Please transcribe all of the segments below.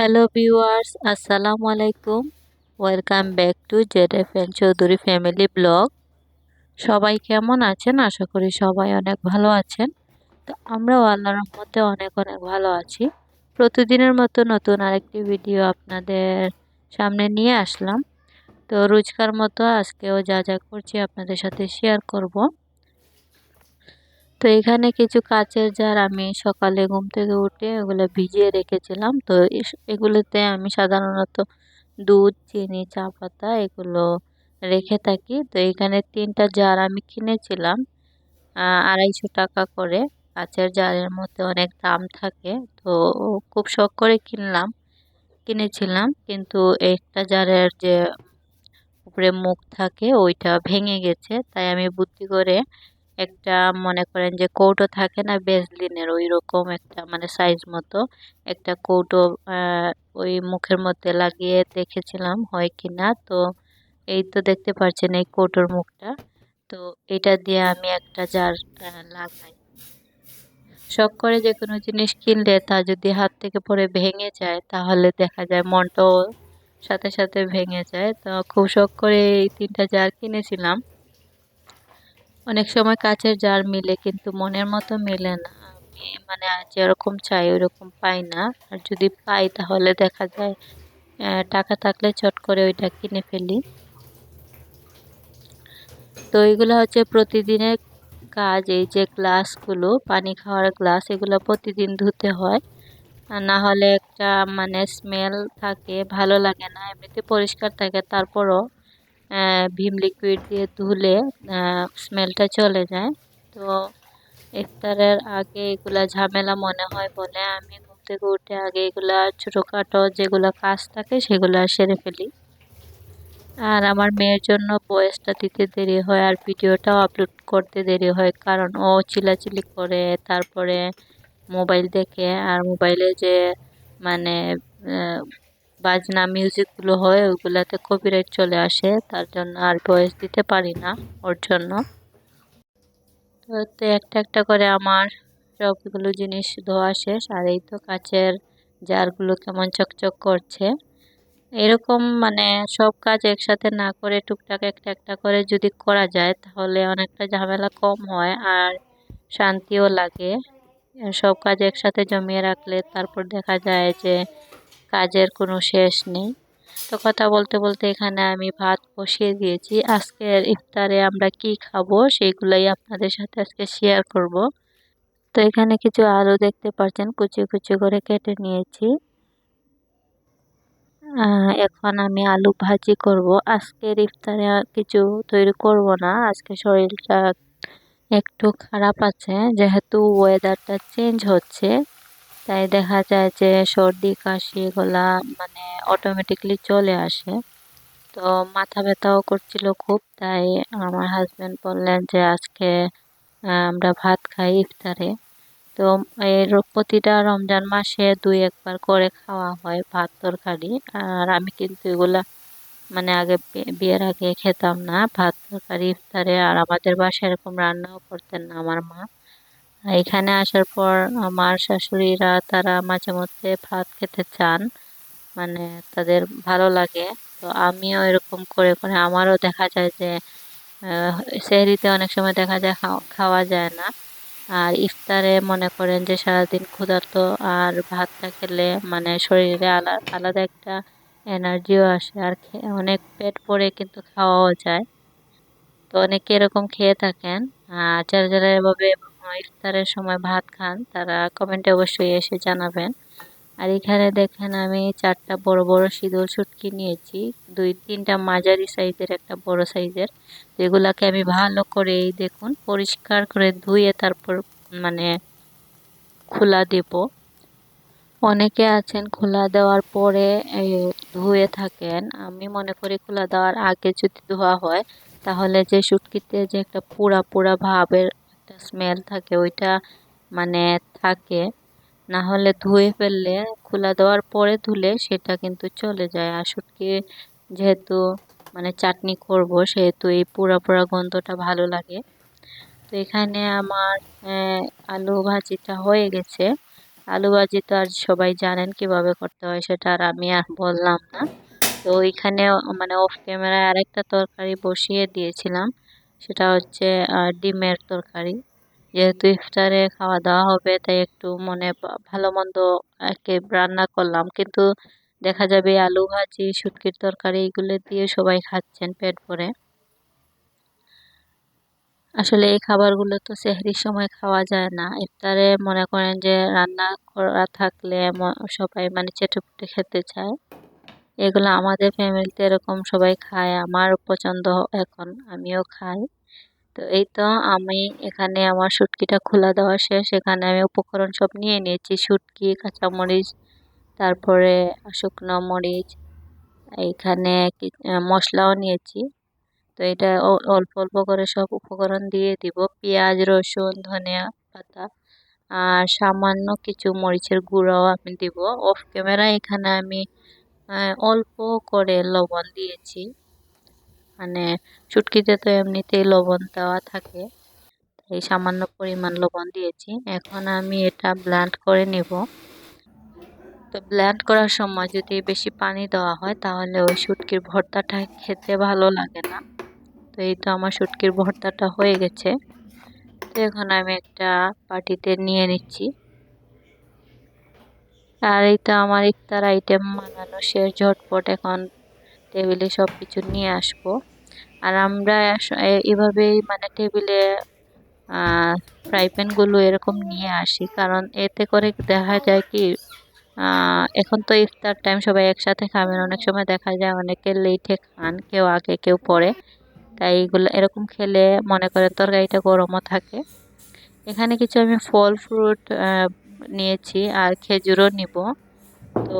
Hello viewers, আসসালামু আলাইকুম। Welcome back to Z F N Chowdhury family blog. সবাই কেমন আছেন? আশা করি সবাই অনেক ভালো আছেন। তো আমরাও আল্লাহর রহমতে অনেক অনেক ভালো আছি। প্রতিদিনের মতো নতুন আরেকটি ভিডিও আপনাদের সামনে নিয়ে আসলাম। তো রোজকার মতো আজকেও যা যা করছি আপনাদের সাথে শেয়ার করব। তো এখানে কিছু কাচের জার আমি সকালে ঘুম থেকে উঠে ওগুলো ভিজিয়ে রেখেছিলাম। তো এগুলোতে আমি সাধারণত দুধ, চিনি, চা পাতা এগুলো রেখে থাকি। তো এখানে তিনটা জার আমি কিনেছিলাম আড়াইশো টাকা করে। কাচের জারের মধ্যে অনেক দাম থাকে, তো খুব শখ করে কিনলাম, কিনেছিলাম। কিন্তু একটা জারের যে উপরে মুখ থাকে, ওইটা ভেঙে গেছে। তাই আমি বুদ্ধি করে একটা মনে করেন যে কৌটো থাকে না বেসলিনের ওই রকম একটা মানে সাইজ মতো একটা কৌটো ওই মুখের মধ্যে লাগিয়ে দেখেছিলাম হয় কি না, তো এই তো দেখতে পাচ্ছেন এই কৌটোর মুখটা। তো এটা দিয়ে আমি একটা জার লাগাই। শখ করে যে কোনো জিনিস কিনলে তা যদি হাত থেকে পরে ভেঙে যায়, তাহলে দেখা যায় মনটাও সাথে সাথে ভেঙে যায়। তো খুব শখ করে এই তিনটা জার কিনেছিলাম। অনেক সময় কাছের জার মিলে, কিন্তু মনের মতো মেলে না। আমি মানে যেরকম চাই, ওইরকম পাই না। আর যদি পাই, তাহলে দেখা যায় টাকা থাকলে চট করে ওইটা কিনে ফেলি। তো এইগুলো হচ্ছে প্রতিদিনের কাজ, এই যে গ্লাসগুলো, পানি খাওয়ার গ্লাস, এগুলো প্রতিদিন ধুতে হয়। না হলে একটা মানে স্মেল থাকে, ভালো লাগে না। এমনিতে পরিষ্কার থাকে, তারপরও ভীম লিকুইড দিয়ে ধুলে স্মেলটা চলে যায়। তো ইফতারের আগে এগুলা ঝামেলা মনে হয় বলে আমি ঘুম থেকে উঠে আগে এগুলা ছোটোখাটো যেগুলো কাজ থাকে সেগুলো সেরে ফেলি। আর আমার মেয়ের জন্য বয়সটা দিতে দেরি হয় আর ভিডিওটাও আপলোড করতে দেরি হয় কারণ ও চিলাচিলি করে, তারপরে মোবাইল দেখে আর মোবাইলে যে মানে বাজনা মিউজিকগুলো হয় ওইগুলাতে কপিরাইট চলে আসে, তার জন্য আর ভয়েস দিতে পারি না ওর জন্য। তো একটা একটা করে আমার সবগুলো জিনিস ধোয়া শেষ, আর এই তো কাচের জারগুলো কেমন চকচক করছে। এরকম মানে সব কাজ একসাথে না করে টুকটাক একটা একটা করে যদি করা যায়, তাহলে অনেকটা ঝামেলা কম হয় আর শান্তিও লাগে। সব কাজ একসাথে জমিয়ে রাখলে তারপর দেখা যায় যে কাজের কোনো শেষ নেই। তো কথা বলতে বলতে এখানে আমি ভাত বসিয়ে দিয়েছি। আজকের ইফতারে আমরা কি খাব সেইগুলাই আপনাদের সাথে আজকে শেয়ার করব। তো এখানে কিছু আলু দেখতে পাচ্ছেন, কুচি কুচি করে কেটে নিয়েছি। এখন আমি আলু ভাজি করব। আজকের ইফতারে কিছু তৈরি করব না। আজকে শরীরটা একটু খারাপ আছে, যেহেতু ওয়েদারটা চেঞ্জ হচ্ছে। তাই দেখা যায় যে সর্দি, কাশি এগুলা মানে অটোমেটিকলি চলে আসে। তো মাথা ব্যথাও করছিল খুব, তাই আমার হাজব্যান্ড বললেন যে আজকে আমরা ভাত খাই ইফতারে। তো এর প্রতিটা রমজান মাসে দুই একবার করে খাওয়া হয় ভাত তরকারি। আর আমি কিন্তু এগুলা মানে আগে বিয়ের আগে খেতাম না। ভাত তরকারি, ইফতারে আর আমাদের বাসায় এরকম রান্নাও করতেন না আমার মা। এখানে আসার পর আমার শাশুড়িরা তারা মাঝে মধ্যে ভাত খেতে চান। মানে তাদের ভালো লাগে। তো আমিও এরকম করে করে আমারও দেখা যায় যে সেহরিতে অনেক সময় দেখা যায় খাওয়া যায় না। আর ইফতারে মনে করেন যে সারাদিন ক্ষুধার্ত আর ভাতটা খেলে মানে শরীরে আলাদা আলাদা একটা এনার্জিও আসে। আর অনেক পেট পরে কিন্তু খাওয়াও যায়। তো অনেকে এরকম খেয়ে থাকেন। আর যারা যারা এভাবে ইফতারের সময় ভাত খান, তারা কমেন্টে অবশ্যই এসে জানাবেন। আর এখানে দেখেন আমি চারটা বড় বড় সিঁদুর ছুটকি নিয়েছি। দুই, তিনটা মাঝারি সাইজের, একটা বড় সাইজের। এগুলাকে আমি ভালো করে এই দেখুন, পরিষ্কার করে ধুয়ে তারপর মানে খোলা দেব। অনেকে আছেন খোলা দেওয়ার পরে ধুয়ে থাকেন। আমি মনে করি খোলা দেওয়ার আগে যদি ধোয়া হয়, তাহলে যে সুটকিতে যে একটা পুরা পুরা ভাবের স্মেল থাকে, ওইটা মানে থাকে। না হলে ধুয়ে ফেললে, খোলা দেওয়ার পরে ধুলে সেটা কিন্তু চলে যায়। আর যেহেতু মানে চাটনি করব, সেহেতু এই পুরা পুরা গন্ধটা ভালো লাগে। তো এখানে আমার আলু ভাজিটা হয়ে গেছে। আলু ভাজি তো আর সবাই জানেন কীভাবে করতে হয়, সেটা আর আমি আর বললাম না। তো ওইখানে মানে অফ ক্যামেরায় আরেকটা তরকারি বসিয়ে দিয়েছিলাম। সেটা হচ্ছে ডিমের তরকারি। যেহেতু ইফতারে খাওয়া দাওয়া হবে, তাই একটু মনে ভালো মন্দ রান্না করলাম। কিন্তু দেখা যাবে আলু ভাজি, শুটকির তরকারি এগুলো দিয়ে সবাই খাচ্ছেন পেট ভরে। আসলে এই খাবারগুলো তো সেহরির সময় খাওয়া যায় না। ইফতারে মনে করেন যে রান্না করা থাকলে সবাই মানে চেটেপুটে খেতে চায়। এগুলো আমাদের ফ্যামিলিতে এরকম সবাই খায় আমার পছন্দ এখন, আমিও খাই। তো এই তো আমি এখানে আমার শুটকিটা খোলা দেওয়া শেষ। এখানে আমি উপকরণ সব নিয়ে নিয়েছি শুটকি কাঁচামরিচ, তারপরে শুকনো মরিচ এইখানে মশলাও নিয়েছি। তো এটা অল্প অল্প করে সব উপকরণ দিয়ে দিব। পেঁয়াজ, রসুন, ধনিয়া পাতা আর সামান্য কিছু মরিচের গুঁড়াও আমি দিব। অফ ক্যামেরা এখানে আমি অল্প করে লবণ দিয়েছি। মানে চুটকিতে তো এমনিতেই লবণ দেওয়া থাকে এই সামান্য পরিমাণ লবণ দিয়েছি। এখন আমি এটা ব্ল্যান্ড করে নিব। তো ব্ল্যান্ড করার সময় যদি বেশি পানি দেওয়া হয়, তাহলে ওই শুটকির ভর্তাটা খেতে ভালো লাগে না। তো এই তো আমার শুটকির ভর্তাটা হয়ে গেছে। তো এখন আমি একটা পার্টিতে নিয়ে নিচ্ছি। আর এই তো আমার ইফতার আইটেম বানানো শেষ, ঝটপট এখন টেবিলে সব কিছু নিয়ে আসব। আর আমরা এভাবেই মানে টেবিলে ফ্রাই প্যানগুলো এরকম নিয়ে আসি। কারণ এতে করে দেখা যায় কি এখন তো ইফতার টাইম সবাই একসাথে খাবেন অনেক সময় দেখা যায় অনেকে লেটে খান, কেউ আগে, কেউ পরে। তাই এগুলো এরকম খেলে মনে করেন তরকারিটা গরমও থাকে। এখানে কিছু আমি ফল ফ্রুট নিয়েছি। আর খেজুরও নিব। তো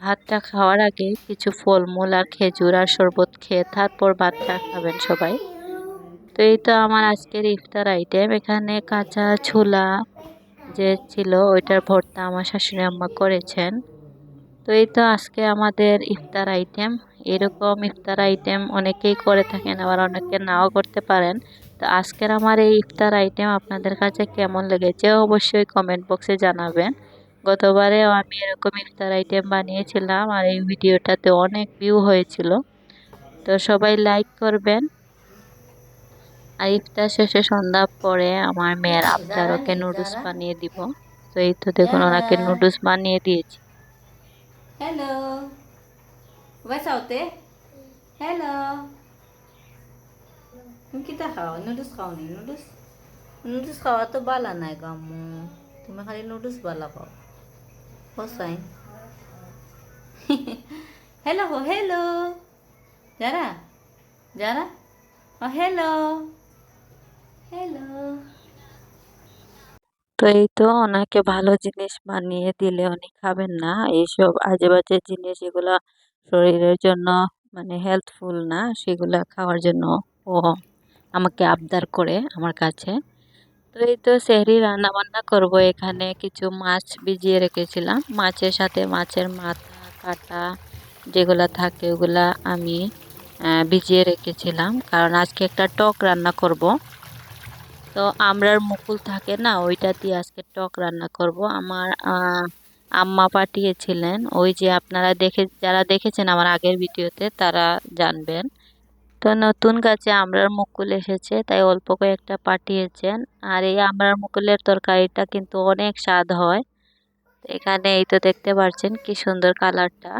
ভাতটা খাওয়ার আগে কিছু ফলমূল আর খেজুর আর শরবত খেয়ে তারপর ভাতটা খাবেন সবাই। তো এই তো আমার আজকের ইফতার আইটেম এখানে কাঁচা ছোলা যে ছিল, ওইটার ভর্তা আমার শাশুড়ি আম্মা করেছেন। তো এই তো আজকে আমাদের ইফতার আইটেম এরকম ইফতার আইটেম অনেকেই করে থাকেন, আবার অনেকে নাও করতে পারেন। তো আজকের আমার এই ইফতার আইটেম আপনাদের কাছে কেমন লেগেছে অবশ্যই কমেন্ট বক্সে জানাবেন। গতবারেও আমি এরকম ইফতার আইটেম বানিয়েছিলাম আর এই ভিডিওটাতে অনেক ভিউ হয়েছিল। তো সবাই লাইক করবেন। আর ইফতার শেষে সন্ধ্যা পরে আমার মেয়ের আবদার ওকে নুডলস বানিয়ে দিব। তো এই তো দেখুন, ওনাকে নুডলস বানিয়ে দিয়েছি। হ্যালো ওতে হ্যালো তুমি কিতা খাও? নুডলস খাও নি নুডলস নুডলস খাওয়া তো বালা নাই গামু তুমি খালি নুডলস বালা খাও। হোসাইন হ্যালো হো হ্যালো যারা যারা ও হ্যালো হ্যালো তো এই তো ওনাকে ভালো জিনিস বানিয়ে দিলে উনি খাবেন না। এইসব আজে বাজে জিনিস এগুলা শরীরের জন্য মানে হেলথফুল না, সেগুলো খাওয়ার জন্য ও আমাকে আবদার করে আমার কাছে। তো এই তো সেহরি রান্না বান্না করব এখানে। কিছু মাছ ভিজিয়ে রেখেছিলাম। মাছের সাথে মাছের মাথা, কাটা যেগুলা থাকে ওগুলা আমি ভিজিয়ে রেখেছিলাম। কারণ আজকে একটা টক রান্না করব। তো আমরার মুকুল থাকে না, ওইটা দিয়ে আজকে টক রান্না করব। আমার আম্মা পাঠিয়েছিলেন। ওই যে আপনারা দেখে, যারা দেখেছেন আমার আগের ভিডিওতে, তারা জানবেন। তো নতুন গাছে আমরার মুকুল এসেছে, তাই অল্প কয়েকটা পাঠিয়েছেন। আর এই আমরার মুকুলের তরকারিটা কিন্তু অনেক স্বাদ হয়। এখানে এই তো দেখতে পাচ্ছেন কি সুন্দর কালারটা।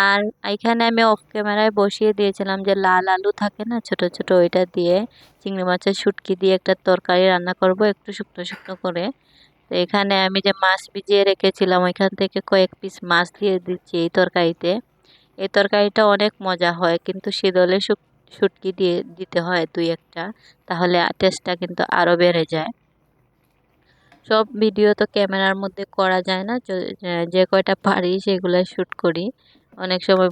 আর এখানে আমি অফ ক্যামেরায় বসিয়ে দিয়েছিলাম যে লাল আলু থাকে না ছোট ছোট, ওইটা দিয়ে চিংড়ি মাছের শুটকি দিয়ে একটা তরকারি রান্না করব একটু শুকনো শুকনো করে। তো এখানে আমি যে মাছ ভিজিয়ে রেখেছিলাম, ওইখান থেকে কয়েক পিস মাছ দিয়ে দিচ্ছি এই তরকারিতে। এই তরকারিটা অনেক মজা হয়, কিন্তু শীতলে শুটকি দিয়ে দিতে হয় দুই একটা, তাহলে টেস্টটা কিন্তু আরও বেড়ে যায়। সব ভিডিও তো ক্যামেরার মধ্যে করা যায় না, যে কয়টা পারি সেগুলো শ্যুট করি। অনেক সময়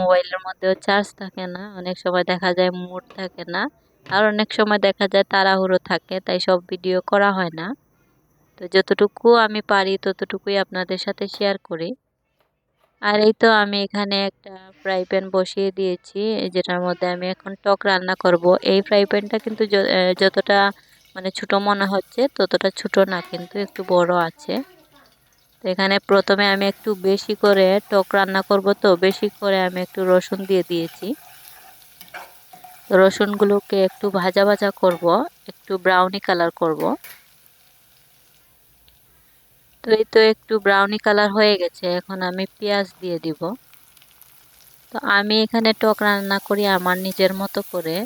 মোবাইলের মধ্যেও চার্জ থাকে না, অনেক সময় দেখা যায় মুড থাকে না, আর অনেক সময় দেখা যায় তাড়াহুড়ো থাকে, তাই সব ভিডিও করা হয় না। তো যতটুকু আমি পারি ততটুকুই আপনাদের সাথে শেয়ার করি। আর এই তো আমি এখানে একটা ফ্রাই প্যান বসিয়ে দিয়েছি, যেটার মধ্যে আমি এখন টক রান্না করব। এই ফ্রাই প্যানটা কিন্তু যতটা মানে ছোট মনে হচ্ছে, ততটা ছোট না, কিন্তু একটু বড় আছে। তো এখানে প্রথমে আমি একটু বেশি করে টক রান্না করব তো, বেশি করে আমি একটু রসুন দিয়ে দিয়েছি। রসুনগুলোকে একটু ভাজা ভাজা করব, একটু ব্রাউনি কালার করব। তো এই তো একটু ব্রাউনি কালার হয়ে গেছে, এখন আমি পেঁয়াজ দিয়ে দিব। তো আমি এখানে টক রান্না করি আমার নিজের মতো করে।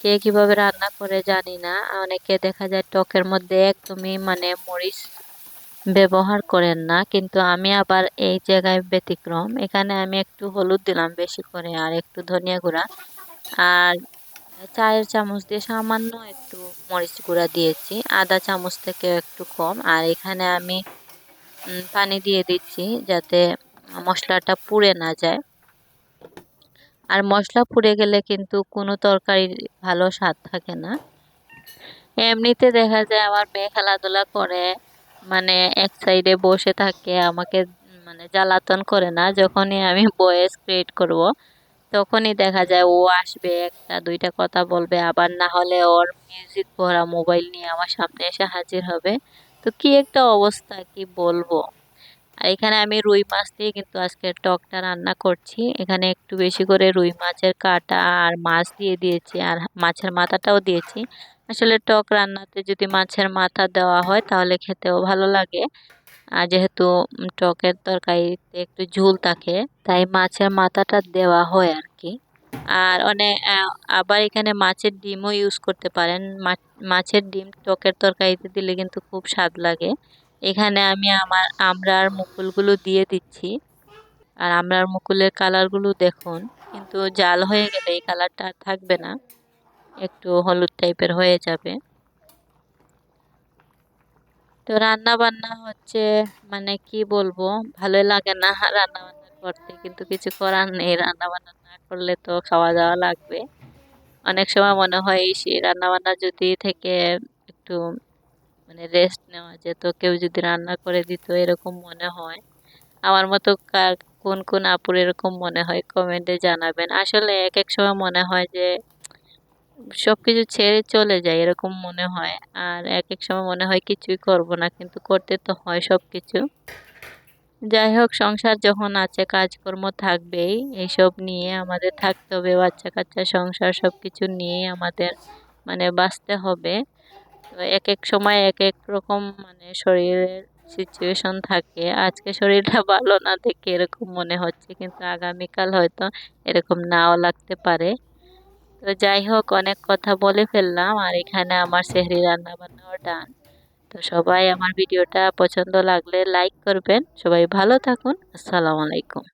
কে কীভাবে রান্না করে জানি না, অনেকে দেখা যায় টকের মধ্যে একদমই মানে মরিচ ব্যবহার করেন না, কিন্তু আমি আবার এই জায়গায় ব্যতিক্রম। এখানে আমি একটু হলুদ দিলাম বেশি করে আর একটু ধনিয়া গুঁড়া। আর চায়ের চামচ দিয়ে সামান্য একটু মরিচ গুঁড়া দিয়েছি, আদা চামচ থেকে একটু কম। আর এখানে আমি পানি দিয়ে দিচ্ছি যাতে মশলাটা পুড়ে না যায়। আর মশলা পুড়ে গেলে কিন্তু কোনো তরকারির ভালো স্বাদ থাকে না। এমনিতে দেখা যায় আমার মেয়ে খেলাধুলা করে মানে এক সাইডে বসে থাকে, আমাকে মানে জ্বালাতন করে না। যখনই আমি বয়েস ক্রিয়েট করব, তখনই দেখা যায় ও আসবে, একটা, দুইটা কথা বলবে। আবার না হলে ওর মিউজিক ভরা মোবাইল নিয়ে আমার সামনে এসে হাজির হবে। তো কি একটা অবস্থা, কি বলব? আর এখানে আমি রুই মাছ দিয়ে কিন্তু আজকে টকটা রান্না করছি। এখানে একটু বেশি করে রুই মাছের কাটা আর মাছ দিয়ে দিয়েছি, আর মাছের মাথাটাও দিয়েছি। আসলে টক রান্নাতে যদি মাছের মাথা দেওয়া হয় তাহলে খেতেও ভালো লাগে। আর যেহেতু টকের তরকারিতে একটু ঝুল থাকে, তাই মাছের মাথাটা দেওয়া হয় আর আর অনেক আবার এখানে মাছের ডিমও ইউজ করতে পারেন। মাছের ডিম টকের তরকারিতে দিলে কিন্তু খুব স্বাদ লাগে। এখানে আমি আমার আমরার মুকুলগুলো দিয়ে দিচ্ছি। আর আমরার মুকুলের কালারগুলো দেখুন, কিন্তু জাল হয়ে গেলে এই কালারটা আর থাকবে না। একটু হলুদ টাইপের হয়ে যাবে। তো রান্না বান্না হচ্ছে মানে কি বলব, ভালোই লাগে না রান্না করতে কিন্তু কিছু করার নেই। রান্না বান্না না করলে তো খাওয়া দাওয়া লাগবে। অনেক সময় মনে হয় সে রান্না বান্না যদি থেকে একটু মানে রেস্ট নেওয়া যেত, কেউ যদি রান্না করে দিত, এরকম মনে হয়। আমার মতো কার, কোন কোন আপুর এরকম মনে হয় কমেন্টে জানাবেন। আসলে এক এক সময় মনে হয় যে সব কিছু ছেড়ে চলে যায়, এরকম মনে হয়। আর এক এক সময় মনে হয় কিছুই করব না, কিন্তু করতে তো হয় সব কিছু যাই হোক, সংসার যখন আছে, কাজকর্ম থাকবেই। এইসব নিয়ে আমাদের থাকতে হবে বাচ্চা কাচ্চা সংসার সব কিছু নিয়ে আমাদের মানে বাঁচতে হবে। তো এক এক সময় এক এক রকম মানে শরীরের সিচুয়েশন থাকে। আজকে শরীরটা ভালো না দেখে এরকম মনে হচ্ছে, কিন্তু আগামীকাল হয়তো এরকম নাও লাগতে পারে। তো যাই হোক, অনেক কথা বলে ফেললাম, আর এখানে আমার সেহরি রান্না বান্নাও ডান তো সবাই আমার ভিডিওটা পছন্দ লাগলে লাইক করবেন। সবাই ভালো থাকুন। আসসালামু আলাইকুম।